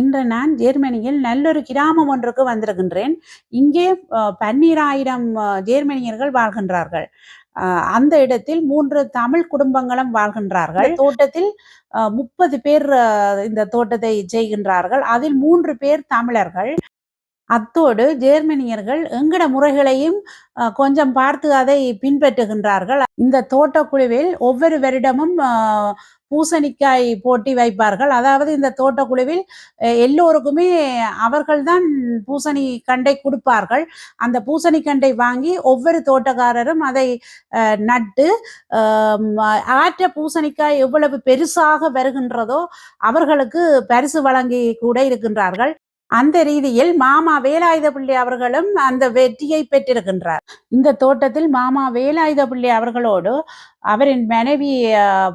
இன்று நான் ஜெர்மனியில் நல்லொரு கிராமம் ஒன்றுக்கு வந்திருக்கின்றேன். இங்கே பன்னிராயிரம் ஜேர்மனியர்கள் வாழ்கின்றார்கள். அந்த இடத்தில் மூன்று தமிழ் குடும்பங்களும் வாழ்கின்றார்கள். தோட்டத்தில் முப்பது பேர் இந்த தோட்டத்தை செய்கின்றார்கள். அதில் மூன்று பேர் தமிழர்கள். அத்தோடு ஜேர்மனியர்கள் எங்கட முறைகளையும் கொஞ்சம் பார்த்து அதை பின்பற்றுகின்றார்கள். இந்த தோட்டக்குழுவில் ஒவ்வொரு வருடமும் பூசணிக்காய் போட்டி வைப்பார்கள். அதாவது இந்த தோட்டக்குழுவில் எல்லோருக்குமே அவர்கள்தான் பூசணி கண்டை கொடுப்பார்கள். அந்த பூசணி கண்டை வாங்கி ஒவ்வொரு தோட்டக்காரரும் அதை நட்டு ஆற்ற பூசணிக்காய் எவ்வளவு பெருசாக வருகின்றதோ அவர்களுக்கு பரிசு வழங்கி கூட இருக்கின்றார்கள். அந்த ரீதியில் மாமா வேலாயுத பிள்ளை அவர்களும் அந்த வெற்றியை பெற்றிருக்கின்றார். இந்த தோட்டத்தில் மாமா வேலாயுத பிள்ளை அவர்களோடு அவரின் மனைவி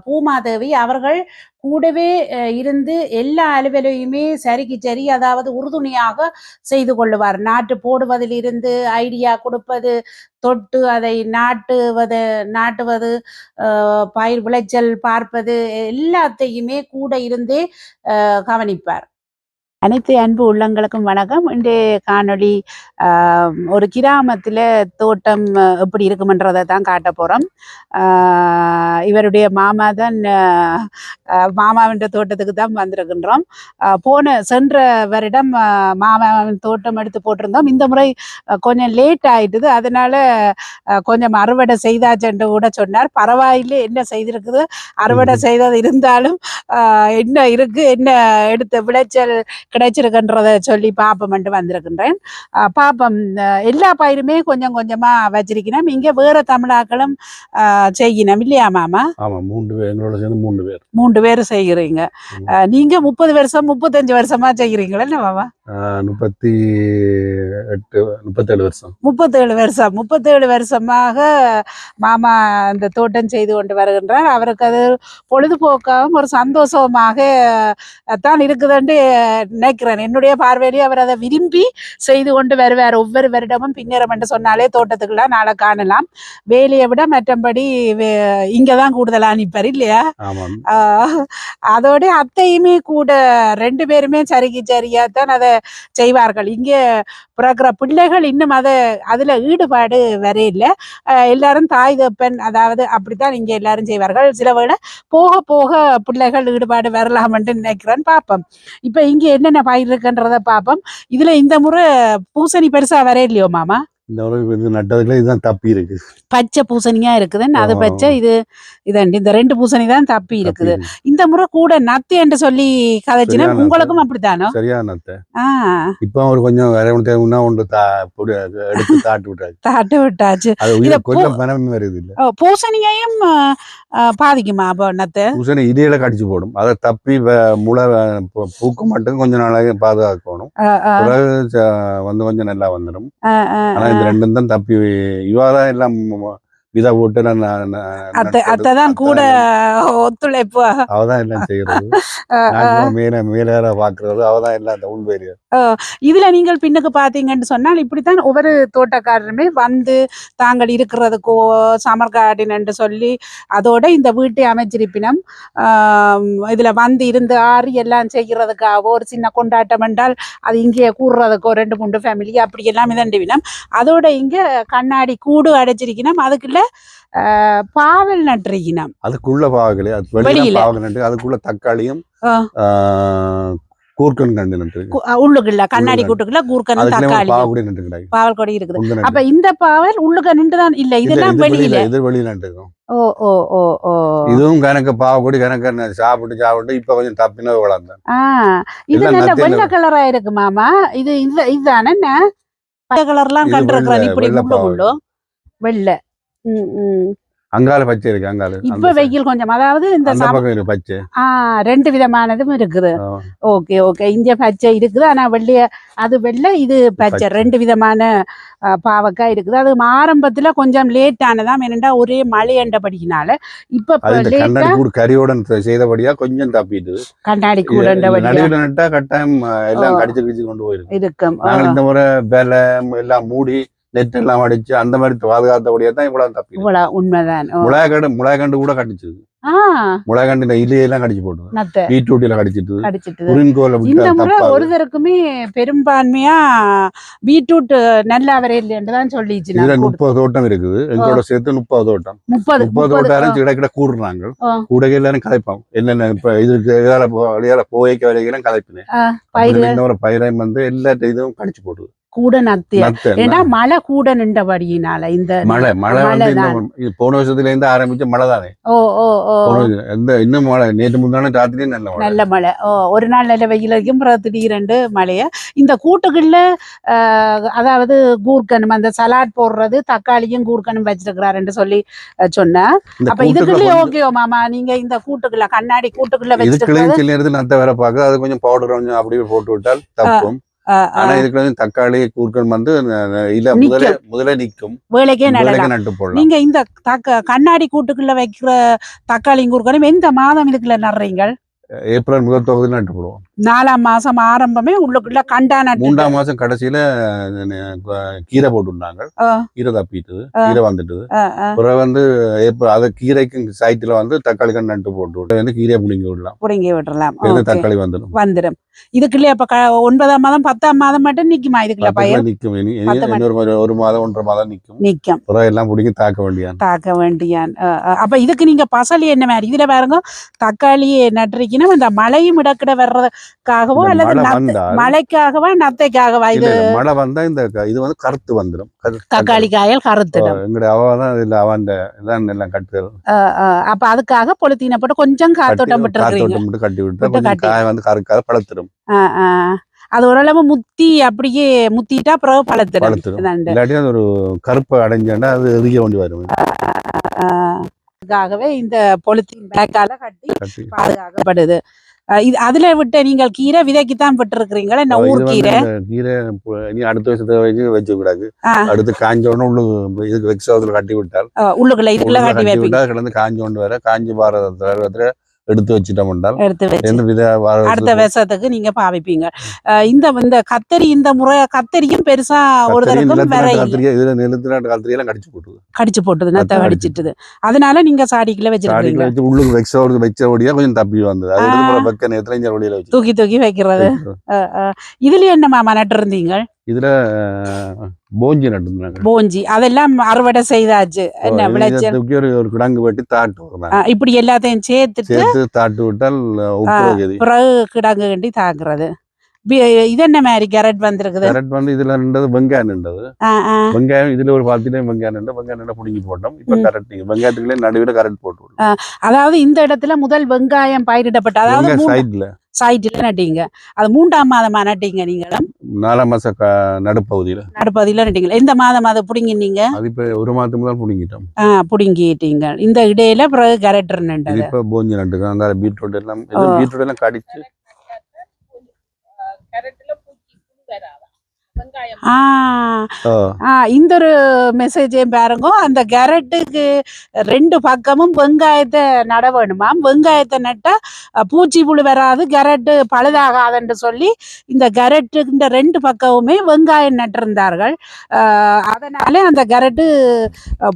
பூமாதேவி அவர்கள் கூடவே இருந்து எல்லா அலுவலையுமே சரிக்கு சரி அதாவது உறுதுணையாக செய்து கொள்ளுவார். நாட்டு போடுவதிலிருந்து ஐடியா கொடுப்பது தொட்டு அதை நாட்டுவது நாட்டுவது பயிர் விளைச்சல் பார்ப்பது எல்லாத்தையுமே கூட இருந்தே கவனிப்பார். அனைத்து அன்பு உள்ளங்களுக்கும் வணக்கம். இன்றைய காணொளி ஆஹ், ஒரு கிராமத்தில் தோட்டம் எப்படி இருக்குமன்றதை தான் காட்ட போகிறோம் இவருடைய மாமா தான் மாமாவின் தோட்டத்துக்கு தான் வந்திருக்கின்றோம். போன சென்ற வருடம் மாமாவின் தோட்டம் எடுத்து போட்டிருந்தோம். இந்த முறை கொஞ்சம் லேட் ஆயிட்டுது. அதனால கொஞ்சம் அறுவடை செய்தாச்சுன்னு கூட சொன்னார். பரவாயில்லை என்ன செய்திருக்குது? அறுவடை செய்தது இருந்தாலும் என்ன இருக்கு? என்ன எடுத்த விளைச்சல்? கிடைச்சிருக்குன்றத சொல்லி பார்ப்போம்ட்டு வந்திருக்கின்றேன். பார்ப்போம் அஹ் எல்லா பயிருமே கொஞ்சம் கொஞ்சமா வச்சிருக்கணும் இங்க வேற தமிழாக்களும் செய்யணும் இல்லையா மாமா? ஆமா மூன்று பேர் எங்களோட சேர்ந்து மூன்று பேர். மூன்று பேர் செய்கிறீங்க. ம். அஹ், நீங்க முப்பது வருஷம் முப்பத்தஞ்சு வருஷமா செய்கிறீங்களா மாமா? முப்பத்தி எட்டு முப்பத்தேழு வருஷம். முப்பத்தேழு வருஷம் முப்பத்தேழு வருஷமாக மாமா அந்த தோட்டம் செய்து கொண்டு வருகின்றார். அவருக்கு அது பொழுதுபோக்காகவும் ஒரு சந்தோஷமாக தான் இருக்குதுன்னு நினைக்கிறேன். என்னுடைய பார்வையிலேயே அவர் அதை விரும்பி செய்து கொண்டு வருவார். ஒவ்வொரு வருடமும் பின்னரம் என்று சொன்னாலே தோட்டத்துக்குலாம் நாளை காணலாம். வேலையை விட மற்றபடி இங்கே தான் கூடுதலாக நிற்பார் இல்லையா? அதோட அத்தையுமே கூட ரெண்டு பேருமே சரிக்கு சரியா தான் அதை செய்வார்கள். இங்கே பிறக்கிற பிள்ளைகள் இன்னும் அதை அதுல ஈடுபாடு வரையில்லை எல்லாரும் தாய் தப்பன் அதாவது அப்படித்தான் இங்க எல்லாரும் செய்வார்கள். சில வேளை போக போக பிள்ளைகள் ஈடுபாடு வரலாம்னு நினைக்கிறேன். பார்ப்போம். இப்ப இங்க என்னென்ன பயிர் இருக்குன்றத பார்ப்போம். இதுல இந்த முறை பூசணி பெருசா வரையிலையோ மாமா? இந்த ஒரு இது நட்டதுல இதுதான் தப்பி இருக்கு. பச்சை பூசணியா இருக்குது அது. பச்சை இது இதண்டு இந்த ரெண்டு பூசணி தான் தப்பி இருக்குது. இருக்கு. இந்த முறை கூட நத்து என்று சொல்லி கதைச்சினா உங்களுக்கும் அப்படித்தானோ? சரியான நத்தை. இப்ப ஒரு கொஞ்சம் வேற ஒன்று தேவைன்னா ஒன்று எடுத்து தாட்டி விட்டாச்சு. தாட்டு விட்டாச்சு. அது கொஞ்சம் பணம் வருது இல்ல. பூசணியையும் பாதிக்குமா அப்போ நத்து? பூசணி இடையில கடிச்சு போடும். அதை தப்பி முளை பூக்கு மட்டும் கொஞ்சம் நாளாக பாதுகாக்கணும். வந்து கொஞ்சம் நல்லா வந்துடும் ஆனா இந்த ரெண்டும் தான் தப்பி இவாதான் எல்லாம் விதை போட்டு நான் அத்தை தான் கூட ஒத்துழைப்பு. அவதான் எல்லாம் செய்யறது? மேல மேலேற பாக்குறது அவதான் எல்லாம் அந்த உள்வேரியா இதுல நீங்கள் பின்னுக்கு பாத்தீங்கன்னு சொன்னால் இப்படித்தான் ஒவ்வொரு தோட்டக்காரருமே வந்து தாங்கள் இருக்கிறதுக்கோ சமர் கார்டன் என்று சொல்லி அதோட இந்த வீட்டை அமைச்சிருப்பினம் இதுல வந்து இருந்து ஆறி எல்லாம் செய்கிறதுக்காகவோ ஒரு சின்ன கொண்டாட்டம் என்றால் அது இங்கே கூடுறதுக்கோ ரெண்டு மூன்று ஃபேமிலி அப்படி எல்லாம் இதண்டிவினம் அதோட இங்க கண்ணாடி கூடு அடைச்சிருக்கணும் அதுக்குள்ள பாவல் நட்டிருக்கணும் அதுக்குள்ள பாவகளே அது வெளியில. பாவகள் நட்டு அதுக்குள்ள தக்காளியும் கூர்க்கன் கண்டு உள்ளுக்குள்ள கண்ணாடி. கூட்டுக்குள்ள ஒரு தக்காளி. பாவல் கொடி இருக்குது. அப்ப இந்த பாவல் உள்ளுக்க நின்றுதான் இல்ல இது இதெல்லாம் இது வெளியில இது வெளியில நட்டுக்கும் ஓ ஓ ஓ ஓ. இதுவும் கணக்கு பாவக்குடி கணக்கு சாப்பிட்டு சாப்பிட்டு இப்ப கொஞ்சம் தப்பின வளர்ந்தேன் ஆ இது நல்ல வெள்ளை கலரா இருக்கு மாமா? இது இதுதானே கலர்லாம் கண்டிருக்கிறேன் இப்படி முள்ளு பாவல். முள்ளு வெள்ளை. அங்கால பச்சை இருக்கு அங்கால இப்ப. வெயில் கொஞ்சம் அதாவது இந்த பக்கம் பச்சை. ஆ ரெண்டு விதமானதும் இருக்குது. Okay okay. இங்க பச்சை இருக்குது ஆனா வெள்ளைய அது வெள்ளை இது பச்சை. ரெண்டு விதமான பாவக்காய் இருக்குது. அது ஆரம்பத்துல கொஞ்சம் லேட் ஆனதாம் என்னண்டா ஒரே மழை படிக்கினால இப்ப கண்ணாடி கூடு கறியோட செய்தபடியா கொஞ்சம் தப்பிட்டு. கண்ணாடி கூடண்டபடியா நடுவில் நட்டா கட்டாயம் எல்லாம். கடிச்சு கடிச்சு கொண்டு போயிருக்கு இருக்கும். இந்த முறை வேலை எல்லாம் மூடி நெட் எல்லாம் அடிச்சு அந்த மாதிரி பாதுகாத்தபடியா தான் இவ்வளவு தப்பி உண்மைதான். ஓ. முளைய கண்டு முளைய கண்டு கூட கட்டிச்சு ஆ. முளைகண்டின இலையெல்லாம் கடிச்சு போட்டுது. நத்தை. பீட்ரூட் எல்லாம் கடிச்சிட்டு கடிச்சிட்டு இந்த முறை ஒருத்தருக்குமே பெரும்பான்மையா பீட்ரூட் நல்லா வரையில்லைன்னு தான் சொல்லிச்சு இதுல முப்பது தோட்டம் இருக்குது. எங்களோட சேர்த்து முப்பது தோட்டம். முப்பது முப்பது தோட்டம் கிட கிட கூடுறாங்க. ஆ. கூட எல்லாரும் கலைப்போம் என்னென்ன இப்ப இதுக்கு இதால போய்க்க வரைக்கும் கலைப்பினேன் பயிர் வந்து எல்லா இதுவும் கடிச்சு போடுது கூட நத்திய ஏன்னா மழை கூட நின்றபடியினால இந்த மழை மழை வந்து போன வருஷத்துல இருந்து ஆரம்பிச்ச மழை தானே ஓ ஓ. ஓ எந்த இன்னும் மழை நேற்று முந்தான ராத்திரியும் நல்ல மழை. நல்ல மழை. ஓ ஒரு நாள் நல்ல வெயில் வரைக்கும் பிறகு திடீரெண்டு மழைய. இந்த கூட்டுகள்ல அதாவது கூர்க்கணும் அந்த சலாட் போடுறது தக்காளியும் கூர்க்கணும் வச்சிருக்கிறாருன்னு சொல்லி சொன்னா இந்த அப்ப இதுக்குள்ளே ஓகேவோ மாமா நீங்க இந்த கூட்டுக்குள்ள கண்ணாடி கூட்டுக்குள்ள வச்சிருக்கிறது. சில நேரத்தில் நத்தை வேற பார்க்க அது கொஞ்சம் பவுடர் கொஞ்சம் அப்படியே போட்டு விட்டால் தப்பும். ஆனா ஆஹ், இதுக்குள்ள வந்து தக்காளி கூர்க்கன் வந்து இல்ல. முதல்ல முதல்ல நிக்கும். வேலைக்கே நட்டு போடலாம். நீங்க இந்த தக்க கண்ணாடி கூட்டுக்குள்ள வைக்கிற தக்காளி கூர்க்கணும் எந்த மாதம் இதுக்குள்ள நடுறீங்க ஏப்ரல் முதல் தொகுதியில் நட்டு போடுவோம். நாலாம் மாசம் ஆரம்பமே உள்ளுக்குள்ள கண்டா நட்டு மூன்றாம் மாசம் கடைசியில கீரை போட்டுருந்தாங்க. கீரை தப்பிட்டுது. கீரை வந்துட்டுது. பிறகு வந்து ஏப்ரல் அதை கீரைக்கு சைட்ல வந்து தக்காளி கன்று நட்டு போட்டு விட்டு வந்து கீரையை புளிங்கி விடலாம். புடுங்கி Okay. தக்காளி வந்துடும். வந்துடும். இதுக்குள்ளே அப்ப க- ஒன்பதாம் மாதம் பத்தாம் மாதம் மட்டும் நிக்குமா இதுக்குள்ள பயிர்? நிக்கும். ஒரு- மாதம் ஒன்றரை மாதம் நிக்கும்? நிக்கும். எல்லாம் பிடிக்கி தாக்க வேண்டியான் தாக்க வேண்டியான் அப்ப இதுக்கு நீங்க பசலி என்ன மாதிரி? இதுல பாருங்க தக்காளி நட்டுறீங்கன்னா இந்த மழையும் இடக்கிட வர்றதுக்காகவோ அல்லது மழைக்காகவா நத்தைக்காகவா இது? மழை வந்தா இந்த இது வந்து கருத்து வந்துடும் தக்காளி காயல் கருத்துடும். எங்களுடைய அவ தான் இல்ல அவன் எல்லாம் கட்டு அப்ப அதுக்காக பொலித்தீனை போட்டு கொஞ்சம் காத்தோட்டம் மட்டும் கட்டி விட்டு விட்டு. காய் வந்து கருக்காத பழுத்துரும். அஹ். அது ஓரளவு முத்தி அப்படியே முத்திட்டா பிறகு பழத்திடும். இல்லாட்டி அது ஒரு கருப்பு அடைஞ்சோன்னா அது எரிய வேண்டி வரும். அதுக்காகவே இந்த பொலித்தீன் பேக்கால கட்டி பாதுகாக்கப்படுது. இது அதுல விட்ட நீங்கள் கீரை விதைக்கு தான் விட்டுருக்கிறீங்களா என்ன ஊர் கீரை? கீரை இனி அடுத்த வருஷத்தை வச்சு வச்சு விடாது ஆ. அடுத்து காஞ்ச உடனே உள்ளு இதுக்கு வெக்ஸாவதுல கட்டி விட்டால். உள்ளுக்குள்ள இதுக்குள்ள கட்டி விட்டால் கிடந்து காஞ்ச கொண்டு வர காஞ்சி பாரதத்துல எடுத்து வச்சுட்டோம் என்றால் வச்சு அடுத்த விஷத்துக்கு நீங்க பாவிப்பீங்க. இந்த இந்த கத்தரி இந்த முறை கத்தரியும் பெருசா ஒரு எல்லாம் கடிச்சு போட்டுது. கடிச்சு போட்டது நத்த கடிச்சிட்டுது அதனால நீங்க சாடிக்குள்ள வச்சிருக்கீங்க வச்சு உள்ளுக்கு வெக்ஸாவது வச்ச ஒடியா கொஞ்சம் தப்பி வந்தது. அது வெக்க நேரத்துல இந்த வழியில வச்சு. தூக்கி தூக்கி வைக்கிறது. இதுல என்ன மாமா நட்டு இருந்தீங்க? இதுல போஞ்சி நட்டுருந்தாங்க. போஞ்சி. அதெல்லாம் அறுவடை செய்தாச்சு. என்ன விளைச்சல்? ஒரு கிடங்கு வெட்டி தாட்டு இப்படி எல்லாத்தையும் சேர்த்துட்டு சேர்த்து தாட்டு விட்டால் பிறகு கிடங்கு கண்டி தாக்குறது இது என்ன மாதிரி கேரட் வந்திருக்குது? கரெக்ட் வந்து இதுல நின்றது வெங்காயம் நின்றது. வெங்காயம் இதுல ஒரு பாத்திலே வெங்காயம் நின்று வெங்காயம் நின்று பிடுங்கி போட்டோம். இப்ப ம். கரெக்ட் வெங்காயத்துக்குள்ளே நடுவில் கரெக்ட் போட்டு அதாவது இந்த இடத்துல முதல் வெங்காயம் பயிரிடப்பட்ட அதாவது சைட்ல சைட்ல நட்டீங்க. அது மூன்றாம் மாதமா நட்டீங்க நீங்களும்? நாலாம் மாச க- நடுப்பகுதியில. நடுப்பதில நட்டீங்க எந்த மாதம் அதை பிடிங்கினீங்க? அது இப்ப ஒரு மாதத்துக்கு தான் பிடுங்கிட்டோம். ஆ பிடுங்கிட்டீங்க. இந்த இடையில பிறகு கரெக்டர் இது நட்டது இப்ப போஞ்சி நட்டுக்கோம் அங்க பீட்ரூட் எல்லாம். பீட்ரூட் எல்லாம் கடிச்சு ஆ ஆ, ஆ இந்த ஒரு மெசேஜையும் பாருங்க அந்த கேரட்டுக்கு ரெண்டு பக்கமும் வெங்காயத்தை நட வேணுமாம் வெங்காயத்தை நட்டா பூச்சி புழு வராது கேரட்டு பழுதாகாதுன்னு சொல்லி இந்த கேரட்டு இந்த ரெண்டு பக்கமுமே வெங்காயம் நட்டிருந்தார்கள். அதனால அந்த கேரட்டு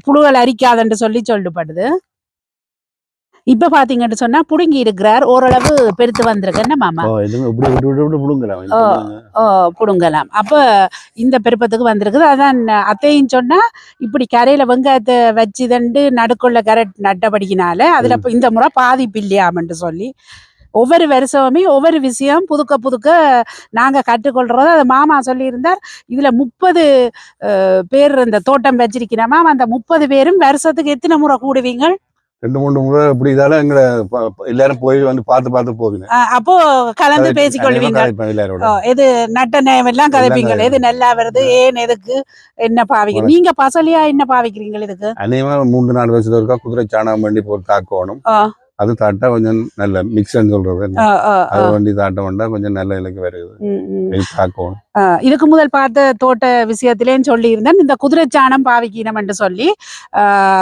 புழுகள் அரிக்காதுன்னு சொல்லி சொல்லப்படுது. இப்ப பாத்தீங்கன்னு சொன்னா புடுங்கி இருக்கிறார். ஓரளவு பெருத்து வந்திருக்கு. என்ன மாமா? ஓ, புடுங்கலாம். அப்ப இந்த பெருப்பத்துக்கு வந்திருக்குது. அதான் அத்தையும் சொன்னா இப்படி கரையில வெங்காயத்தை வச்சு தண்டு நடுக்குள்ள கரட் நட்டபடிக்கினால அதுல இந்த முறை பாதிப்பு இல்லையாமன்ட்டு சொல்லி ஒவ்வொரு வருஷமுமே ஒவ்வொரு விஷயம் புதுக்க புதுக்க நாங்க கற்றுக்கொள்றோம் அது மாமா சொல்லியிருந்தார். இதுல முப்பது பேர் இந்த தோட்டம் வச்சிருக்கிறோமா அந்த முப்பது பேரும் வருஷத்துக்கு எத்தனை முறை கூடுவீங்க ரெண்டு மூணு முறை இப்படி இதால எங்களை எல்லாரும் போய் வந்து பார்த்து பார்த்து போவீங்க. அப்போ கலந்து பேசிக்கொள்வீங்க? எது நட்ட நேம் எல்லாம் கதைப்பீங்க எது நல்லா வருது? ஏன் எதுக்கு? என்ன பாவிங்க? ஒரு- நீங்க பசலியா என்ன பாவிக்கிறீங்க இதுக்கு அநேகமா மூன்று நாலு வருஷத்துல இருக்கா குதிரை சாணகம் வண்டி போட்டு தாக்கணும் ஆ. அது தாட்டா கொஞ்சம் நல்ல மிக்சர்னு சொல்றது. அது வண்டி தாட்ட வந்தா கொஞ்சம் நல்ல இலக்கு வருது. இதுக்கு முதல் பார்த்த தோட்ட விஷயத்திலேயும் சொல்லியிருந்தேன். இந்த குதிரை சாணம் பாவிக்கணும் என்று சொல்லி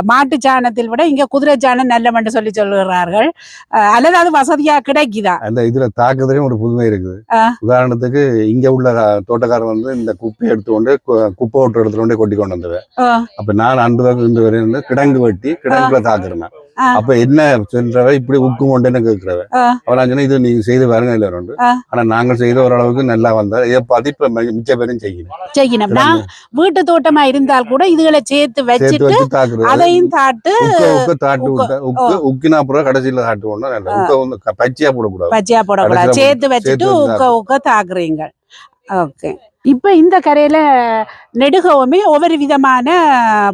மாட்டு சாணத்தில் விட இங்க குதிரை சாணம் நல்லம் என்று சொல்லி சொல்லுகிறார்கள் ஆ, அல்லது அது வசதியா கிடைக்குதா? அந்த இதுல தாக்குதலையும் ஒரு புதுமை இருக்குது. உதாரணத்துக்கு இங்க உள்ள தோட்டக்காரர் வந்து இந்த குப்பை எடுத்து கொண்டு கு- குப்பை ஓட்டுற இடத்துல கொண்டே கொட்டி கொண்டு வந்தவ ஆ. அப்ப நான் அன்று இன்று வரை கிடங்கு வெட்டி கிடங்குல தாக்குறேன். அப்ப என்ன சொல்றவ இப்படி உக்கு கொண்டு கேட்கிறவ ஆ. அவளா சொன்னா இது நீங்க செய்து பாருங்க இல்ல ரெண்டு. ஆனா நாங்கள் செய்த ஓரளவுக்கு நல்லா வந்தா இதை மி- மிச்ச பேரும் செய்யணும். செய்யணும். நான் வீட்டு தோட்டமா இருந்தால் கூட இதுகளை சேர்த்து வச்சுட்டு அதையும் தாட்டு உக்க தாட்டு உக்க- உக்கினா அப்புறம் கடைசியில தாட்டு ஒண்ணு நல்ல உக்க வந்து பச்சையா போடக்கூடாது. பச்சையா போடக்கூடாது. சேர்த்து வச்சுட்டு உக்க உக்க தாக்குறீங்க. ஓகே. இப்போ இந்த கரையில் நெடுகவுமே ஒவ்வொரு விதமான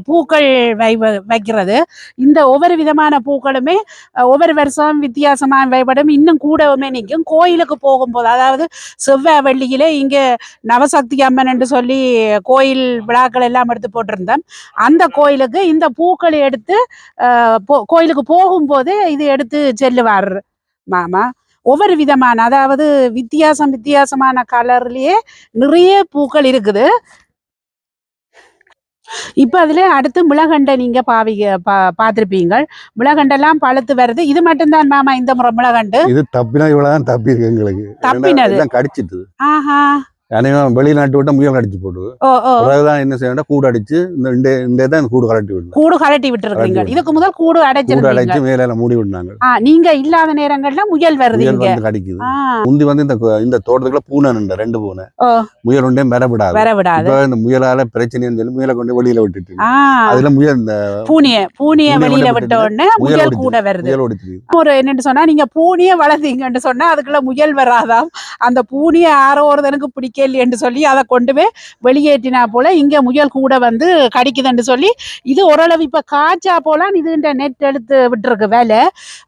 பூக்கள் வை வைக்கிறது. இந்த ஒவ்வொரு விதமான பூக்களுமே ஒவ்வொரு வருஷம் வித்தியாசமாக வைப்படும் இன்னும் கூடவுமே நிற்கும். கோயிலுக்கு போகும்போது அதாவது செவ்வாய் வெள்ளியில் இங்கே நவசக்தி அம்மன் என்று சொல்லி கோயில் விழாக்கள் எல்லாம் எடுத்து போட்டிருந்தோம். அந்த கோயிலுக்கு இந்த பூக்களை எடுத்து போ- கோயிலுக்கு போகும்போது இது எடுத்து செல்லுவார் மாமா. ஒவ்வொரு விதமான அதாவது வித்தியாசம் வித்தியாசமான கலர்லயே நிறைய பூக்கள் இருக்குது. இப்ப அதுல அடுத்து மிளகண்டை நீங்க பாவிக பா பார்த்திருப்பீங்க மிளகண்டெல்லாம் பழுத்து வருது. இது மட்டும்தான் மாமா இந்த முறை மிளகண்டு? இது தப்பினா இவ்வளவுதான் தப்பி இருக்கு எங்களுக்கு தப்பினது. கடிச்சிட்டு ஆஹா. அனைவரும் வெளிநாட்டு விட்டா முயல் கடிச்சு ஓ ஓ. பிறகுதான் என்ன செய்யணும் கூடு அடிச்சு இந்த இந்த தான் கூடு கலட்டி விடணும். கூடு கலட்டி விட்டுருக்கீங்க. இதுக்கு முதல் கூடு கூடு அடைச்சிருக்கீங்க அடைச்சு மேல மூடி விடுனாங்க. நீங்க இல்லாத நேரங்கள்ல முயல் வருது முயல் வந்து கடிக்குது. முந்தி வந்து இந்த இந்த தோட்டத்துக்குள்ள பூனை நின்ற ரெண்டு பூனை. முயல் ஒன்றே மிரவிடாது. வர விடாது இப்ப இந்த முயலால பிரச்சனைன்னு சொல்லி முயலை கொண்டு வெளியில விட்டுட்டு அதுல முயல் இந்த பூனிய பூனிய வெளியில விட்ட உடனே முயல். கூட வருது. ஒரு என்னன்னு சொன்னா நீங்க பூனிய வளர்த்தீங்கன்னு சொன்னா அதுக்குள்ள முயல் வராதாம். அந்த பூனிய ஆரோ ஒருத்தனுக்கு பிடிக்கலையேன்னு சொல்லி அதை கொண்டு போய் வெளியேற்றினா போல இங்க முயல் கூட வந்து கடிக்குதுன்னு சொல்லி இது ஓரளவு இப்ப காய்ச்சா போல இது இந்த நெட் எடுத்து விட்டுருக்கு வேலை.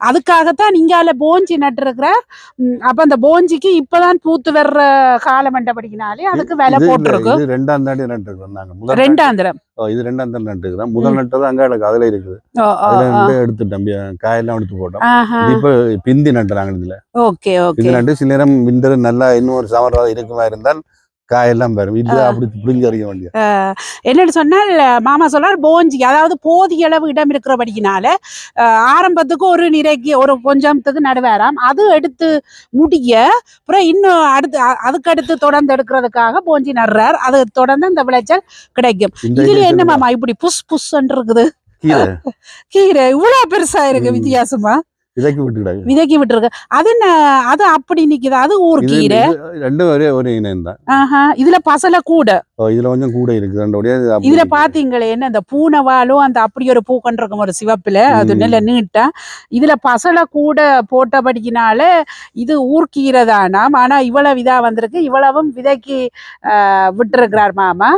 அதுக்காகத்தான் இங்கால போஞ்சி நட்டுருக்கிறார் அப்ப அந்த போஞ்சிக்கு இப்பதான் பூத்து வர்ற காலம் படிக்கினாலே அதுக்கு விலை இது இல்ல, போட்டிருக்கு. இது ரெண்டாம் தாண்டி நட்டுருக்கோம் நாங்க முதல் நட்டு- நட்டது அங்க எனக்கு அதுல இருக்குது. அதுல பி- காயெல்லாம் எடுத்து போட்டோம். இப்ப பிந்தி நட்டுறாங்க இதுல. Okay okay. இது நட்டு சில நேரம் விண்டர் நல்லா இன்னும் ஒரு சமரம் இருக்குமா இருந்தால் காயெல்லாம் வரும் இது அப்படி புளிஞ்சு அறிய வேண்டிய என்னன்னு சொன்னால் மாமா சொல்றார் போஞ்சி அதாவது போதிய அளவு இடம் இருக்கிறபடியினால ஆரம்பத்துக்கு ஒரு நிறைக்கு ஒரு கொஞ்சத்துக்கு நடுவேறாம். அது எடுத்து முடிய அப்புறம் இன்னும் அடுத்து அதுக்கு அடுத்து தொடர்ந்து எடுக்கிறதுக்காக போஞ்சி நடுறார். அது தொடர்ந்து அந்த விளைச்சல் கிடைக்கும். இதுல இது என்ன மாமா இப்படி புஸ் புஸ் இருக்குது? கீரை. இவ்வளவு பெருசா இருக்கு. வித்தியாசமா? விதைக்கு விட்டுக்கிடாது. விதைக்கி விட்டுருக்கு. அது என்ன அது அப்படி நிக்குது? அது ஊர் கீரை? ரெண்டும் ஒரே ஒரு இனம் தான். ஆஹா இதுல பசலை கூட. இதுல கொஞ்சம் கூட இருக்கு ரெண்டோடய இதுல. பாத்தீங்களே என்ன இந்த பூனைவாலும் அந்த அப்படி ஒரு பூக்கன் இருக்கும் ஒரு சிவப்புல அது. நல்ல நீட்டா. இதுல பசலை கூட போட்டபடிக்கினால இது ஊர்க்கீரை தானாம். ஆனா இவ்வளவு இதா வந்திருக்கு. இவ்வளவும் விதைக்கு ஆஹ், விட்டிருக்கிறார் மாமா.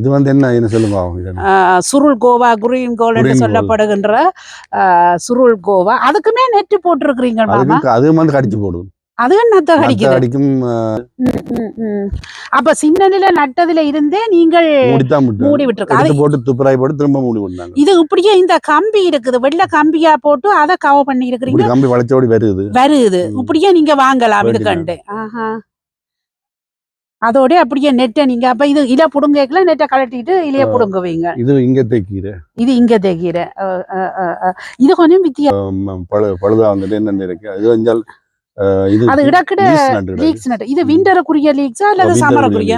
இது வந்து என்ன என்ன சொல்லுங்க சுருள் கோவா குரீன் கோல் என்று. சொல்லப்படுகின்ற சுருள் கோவா. அதுக்குமே நெட்டு போட்டிருக்கிறீங்க அதுவும் வந்து கடிச்சு போடுது அது நத்தை கடிக்குது? அடிக்கும். அப்ப சின்னனில நட்டதுல இருந்தே நீங்கள் மூடி விட்டுருக்கு போட்டு துப்புராய் போட்டு திரும்ப மூடி விட்டாங்க இது இப்படியே இந்த கம்பி இருக்குது. வெள்ளை கம்பியா போட்டு அதை கவர் பண்ணி இருக்கிறீங்க கம்பி வளைச்சோடி வருது. வருது. இப்படியே நீங்க வாங்கலாம். இதுக்கண்டு. ஆஹா. அதோட அப்படியே நெட்டை நீங்க அப்ப இது இல புடுங்கல நெட்டை கழட்டிட்டு இலைய. புடுங்குவீங்க. இது இங்க தைக்கீரை இது இங்க தைக்கிற இது கொஞ்சம் வித்தியா பழு பழுதா வந்துட்டு என்ன இருக்கு? அது கொஞ்சம் அது இடக்கிட. லீக்ஸ் நட்டு இது விண்டருக்குரிய லீக்ஸா அல்லது சமரக்குரிய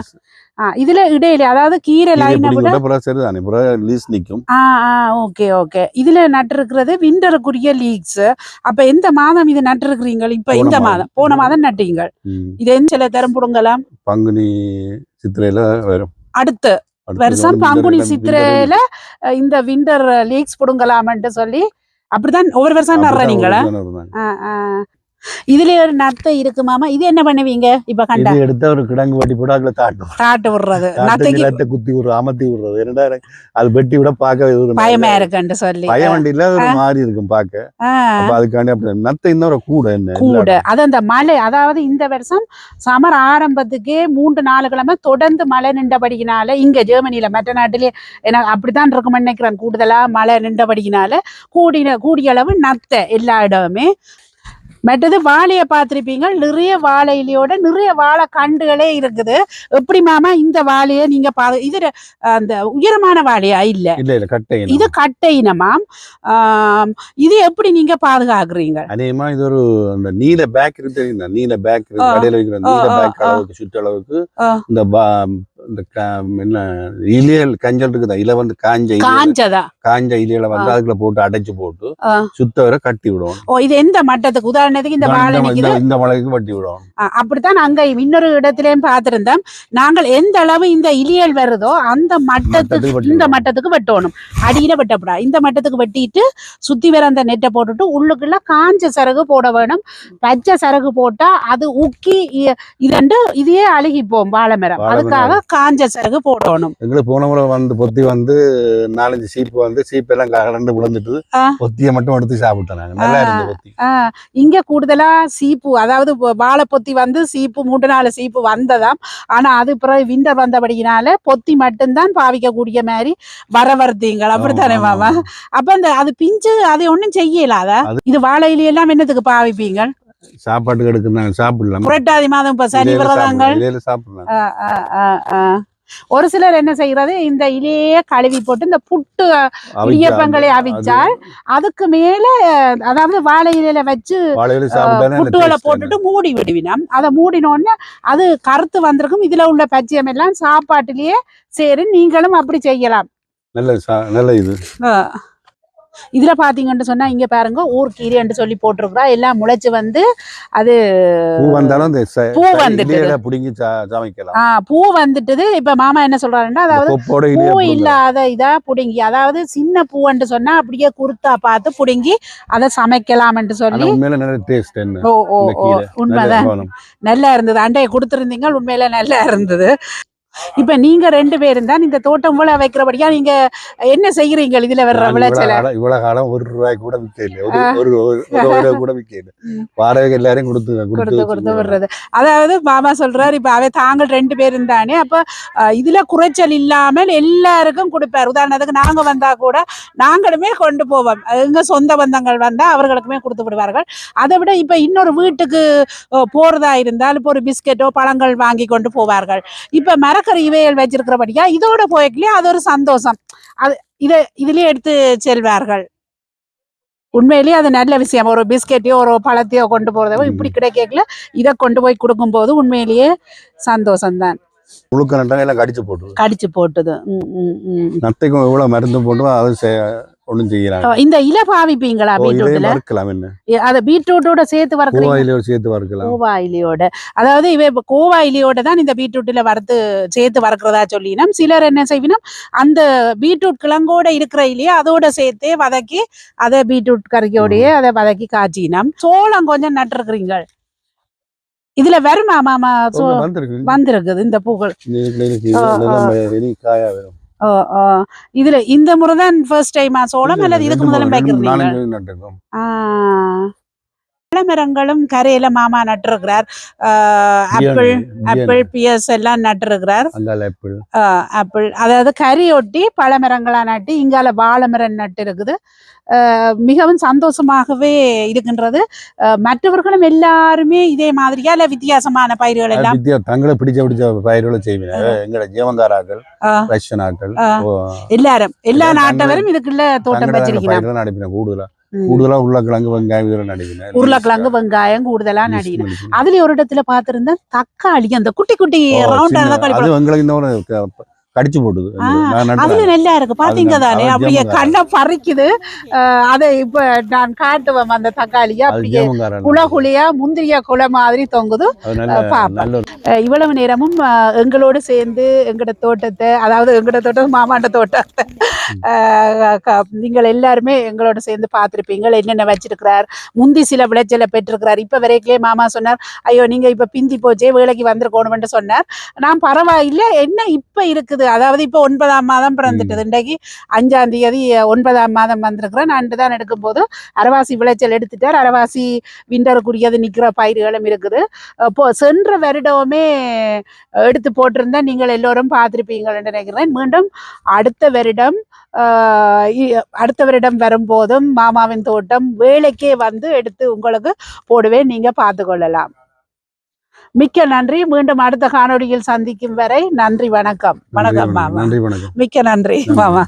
இதுல இடையில அதாவது கீரை லைனை விட சரிதானே லீஸ் நிக்கும் ஆ ஆ ஓகே ஓகே இதுல நட்டிருக்கிறது விண்டருக்குரிய லீக்ஸ் அப்ப எந்த மாதம் இது நட்டிருக்கிறீங்க இப்ப இந்த மாதம். போன மாதம் நட்டீங்க. இது எந்த சில தரம் புடுங்கலாம் பங்குனி சித்திரையில வரும் அடுத்த வருஷம் பங்குனி சித்திரையில இந்த விண்டர் லீக்ஸ் புடுங்கலாம்னு சொல்லி அப்படிதான் ஒவ்வொரு வருஷம் நடுற நீங்களா இதுல ஒரு நத்தை இருக்கு மாமா. இது என்ன பண்ணுவீங்க? இப்ப கண்ட. எடுத்தா ஒரு கிடங்கு வெட்டி போட்டு அதுல தாட்டும் காட்டு விடுறது. தாட்டு நத்தைக்கு நிலத்தை குத்தி விடுறது அமர்த்தி விடுறது. என்னடா அது வெட்டி விட பார்க்க ஒரு பயமா இருக்குன்னு சொல்லி. பயம் வண்டியில ஒரு மாதிரி இருக்கும் பார்க்க. அதுக்காண்டி அப்படி நத்தை இன்னொரு கூட என்ன? கூட. அது அந்த மழை அதாவது இந்த வருஷம் சமர் ஆரம்பத்துக்கே மூன்று நாலு கிழமை தொடர்ந்து மழை நின்றபடியினால இங்க ஜெர்மனில மற்ற நாட்டிலே எனக்கு அப்படித்தான் இருக்கும்னு நினைக்கிறேன். கூடுதலா மழை நின்றபடியினால கூடின கூடிய அளவு நத்தை எல்லா இடமுமே மற்றது வாழையை பார்த்திருப்பீங்க நிறைய வாழை இலையோட நிறைய வாழை கண்டுகளே இருக்குது எப்படி மாமா இந்த வாழையை நீங்க பா இது அந்த உயரமான வாழையா இல்ல இல்ல இல்ல கட்டை. இது கட்டை இனமாம் இது எப்படி நீங்க பாதுகாக்கிறீங்க அநேகமா இது ஒரு அந்த நீல பேக் இருக்கு நீல பேக். கடையில வைக்கிற நீல பேக். அளவுக்கு சுற்றளவுக்கு. இந்த இந்த என்ன இலையல் கஞ்சல் இருக்குதா? இலை வந்து காஞ்ச காஞ்சதா? காஞ்ச இலையில வந்து. அதுக்குள்ள போட்டு அடைச்சு போட்டு. சுத்த வரை கட்டி விடுவோம் ஓ இது எந்த மட்டத்துக்கு? உதாரணத்துக்கு இந்த வாழை இந்த- மலைக்கு வட்டி விடுவோம் அப்படித்தான் அங்க இன்னொரு இடத்திலயும் பார்த்திருந்தோம் நாங்கள் எந்த அளவு இந்த இலியல் வருதோ அந்த மட்டத்துக்கு இந்த. மட்டத்துக்கு வெட்டணும். அடியில வெட்டப்படாது. இந்த மட்டத்துக்கு வெட்டிட்டு சுத்தி வர அந்த நெட்டை போட்டுட்டு உள்ளுக்குள்ள காஞ்ச சரகு போட வேணும். பச்சை சரகு போட்டா அது உக்கி இதண்டு இதையே அழுகிப்போம் வாழை மரம். அதுக்காக காஞ்ச சரகு போடணும் எங்களுக்கு போன முறை வந்து பொத்தி வந்து நாலஞ்சு சீப்பு வந்து சீப்பு எல்லாம் கலந்து விழுந்துட்டு. பொத்தியை மட்டும் எடுத்து சாப்பிட்டோம் நல்லா. இருந்தது பொத்தி. இங்க கூடுதலா சீப்பு அதாவது வ- வாழைப்பொத்தி வந்து சீப்பு மூன்று நாலு சீப்பு வந்ததாம். ஆனா அது பிறகு விண்டர் வந்தபடியினால பொத்தி மட்டும்தான் பாவிக்கக்கூடிய மாதிரி வரவர்த்தீங்கள் அப்படித்தானே மாமா. அப்ப அந்த அது பிஞ்சு அது ஒண்ணும் செய்யலாத? இது வாழையில எல்லாம் என்னத்துக்கு பாவிப்பீங்க? சாப்பாட்டுக்கு எடுக்கிறாங்க சாப்பிடலாம். புரட்டாதி மாதம் இப்ப சனி விரதங்கள். சாப்பிடலாம். ஒரு சிலர் என்ன செய்யறது இந்த இலையே கழுவி போட்டு இந்த புட்டு இடியப்பங்களை அவிச்சால் அதுக்கு மேல அதாவது வாழை இலையில வச்சு புட்டுகளை போட்டுட்டு மூடி விடுவினோம். அதை மூடினோடனே அது கருத்து வந்திருக்கும். இதுல உள்ள பச்சையம் எல்லாம் சாப்பாட்டிலேயே சரி நீங்களும் அப்படி செய்யலாம். நல்ல நல்ல இது. இதுல பாத்தீங்கன்னு சொன்னா இங்க பாருங்க ஊர்கீரைன்னு சொல்லி போட்டிருக்கிறா எல்லாம் முளைச்சு வந்து அது பூ வந்தாலும் பூ. இலையில புடுங்கி சமைக்கலாம் ஆஹ் பூ வந்துட்டுது இப்ப மாமா என்ன சொல்றாருன்னா இந்த அதாவது பூ. இல்லாத இதா புடுங்கி அதாவது சின்ன பூன்னு சொன்னா அப்படியே குருத்தா பார்த்து புடுங்கி அதை சமைக்கலாம்னு ஆனா சொல்லி உண்மையில நல்ல டேஸ்ட் என்ன ஓ ஓ ஓ. உண்மைதான். நல்லா இருந்தது அண்டைய கொடுத்துருந்தீங்க உண்மையில நல்லா இருந்தது இப்ப நீங்க ரெண்டு பேரும் தான் இந்த தோட்டம் போல வைக்கிறபடியா நீங்க என்ன செய்யறீங்க இதுல வர்ற விளைச்சல? இவ்வளவு காலம் ஒரு ரூபாய் கூட விக்க இல்ல. ஒரு ஒரு கூட ம். வாடகை எல்லாரையும் கொடுத்து கொடுத்து கொடுத்து. விடுறது. அதாவது மாமா சொல்றாரு இப்ப அவ தாங்கள் ரெண்டு பேரும் தானே அப்ப இதுல குறைச்சல் இல்லாமல் எல்லாருக்கும் கொடுப்பார். உதாரணத்துக்கு நாங்க வந்தா கூட நாங்களுமே கொண்டு போவோம். எங்க சொந்த பந்தங்கள் வந்தா அவர்களுக்குமே கொடுத்து விடுவார்கள். அதை விட இப்ப இன்னொரு வீட்டுக்கு போறதா இருந்தால் இப்போ ஒரு பிஸ்கெட்டோ பழங்கள் வாங்கி கொண்டு போவார்கள். இப்ப மரக்கறி இவையல் வச்சிருக்கிறபடியா இதோட போய்க்கலையே? அது ஒரு சந்தோஷம். அது இதை இதுலயே எடுத்து செல்வார்கள். உண்மையிலேயே அது நல்ல விஷயம். ஒரு பிஸ்கெட்டையோ ஒரு பழத்தையோ கொண்டு போறதோ இப்படி கிடைக்கல. இதை கொண்டு போய் கொடுக்கும்போது உண்மையிலேயே சந்தோஷம்தான். முழுக்க நட்டாங்க எல்லாம் கடிச்சு போட்டு கடிச்சு போட்டுது. நத்தைக்கும் எவ்வளவு மருந்து போட்டு அது செ- ஒண்ணும் செய்யறாங்க. அஹ் இந்த இலை பாவிப்பீங்களா பீட்ரூட்ல? வறுக்கலாம் என்ன? அதை பீட்ரூட்டோட சேர்த்து வறுக்கிறீங்க? கோவாயில சேர்த்து வறுக்கலாம். கோவா இலையோட. அதாவது இவ இப்ப கோவா இலையோட தான் இந்த பீட்ரூட்ல வறுத்து சேர்த்து வறுக்கிறதா சொல்லினோம். சிலர் என்ன செய்வினோம்? அந்த பீட்ரூட் கிழங்கோட இருக்கிற இலையை அதோட சேர்த்தே வதக்கி அதை பீட்ரூட் கறியோடயே அதை வதக்கி காய்ச்சினோம். சோளம் கொஞ்சம் நட்டுருக்குறீங்க. இதுல வருமா மாமா? வந்திருக்குது இந்த பூக்கள். இதுல இந்த முறை தான் ஃபர்ஸ்ட் டைமா சோளம் அல்லது இதுக்கு முதல்ல மூணு- நட்டிருக்கோம் பழமரங்களும் கரையில மாமா நட்டிருக்கிறார். Apple apple. பியர்ஸ் எல்லாம் நட்டிருக்கிறார். ஆப்பிள் அதாவது கறி ஒட்டி பழமரங்களா நட்டு இங்கால வாழை மரம் நட்டு இருக்குது மிகவும் சந்தோஷமாகவே இருக்கின்றது. மற்றவர்களும் எல்லாருமே இதே மாதிரியா இல்ல வித்தியாசமான பயிர்கள் எல்லாம்? தங்களை பிடிச்ச பிடிச்ச பயிர்களை செய்வீங்க. எங்கட ஜீவங்காராக்கள் ஆஹ் ரஷ்யன் ஆக்கள் ஆஹ் ஓ, எல்லாரும் எல்லா நாட்டவரும் இதுக்குள்ள தோட்டம் வச்சிருக்கிறாங்க. கூடுதலா. கூடுதலா உருளைக்கிழங்கு வெங்காயம் இதெல்லாம் நடிப்பினேன் உருளைக்கிழங்கு வெங்காயம் கூடுதலா நடினோம் அதுல ஒரு இடத்துல பாத்திருந்தேன் தக்காளி அந்த குட்டி குட்டி ரவுண்டா தக்காளி அது எங்களுக்கு இந்த கடிச்சு நான் அதுல. நல்லா இருக்கு. பாத்தீங்க தானே? அப்படியே. கண்ணை பறிக்குது. அதை இப்ப நான் காட்டுவேன் அந்த தக்காளிய அப்படியே குழியா முந்திரிய குலை மாதிரி தொங்குது. இவ்வளவு நேரமும் எங்களோடு சேர்ந்து எங்கட தோட்டத்தை அதாவது எங்கட தோட்டம் மாமாண்ட தோட்டத்தை நீங்கள் எல்லாருமே எங்களோட சேர்ந்து பார்த்திருப்பீங்க என்னென்ன வச்சிருக்கிறார்? முந்தி சில விளைச்சலை பெற்றிருக்கிறார். இப்ப வரைக்கே மாமா சொன்னார் ஐயோ நீங்க இப்ப பிந்தி போச்சே வேலைக்கு வந்திருக்கணும்னு சொன்னார். நான் பரவாயில்ல. என்ன இப்ப இருக்குது? அதாவது இப்ப ஒன்பதாம் மாதம் பிறந்துட்டது இன்றைக்கு அஞ்சாம் தேதி ஒன்பதாம் மாதம் வந்திருக்கிறேன் அன்று தான் எடுக்கும்போது அரவாசி விளைச்சல் எடுத்துட்டார். அரவாசி விண்டருக்குரியது நிக்கிற பயிர்களும் இருக்குது. அப்போ சென்ற வருடமே எடுத்து போட்டிருந்தா நீங்கள் எல்லோரும் பார்த்திருப்பீங்கன்னு நினைக்கிறேன். மீண்டும் அடுத்த வருடம் அடுத்த வருடம் வரும்போதும் மாமாவின் தோட்டம் வேலைக்கே வந்து எடுத்து உங்களுக்கு போடுவேன். நீங்க பார்த்து கொள்ளலாம். மிக்க நன்றி. மீண்டும் அடுத்த காணொளியில் சந்திக்கும் வரை நன்றி வணக்கம். வணக்கம் மாமா. நன்றி வணக்கம். மிக்க நன்றி. மாமா.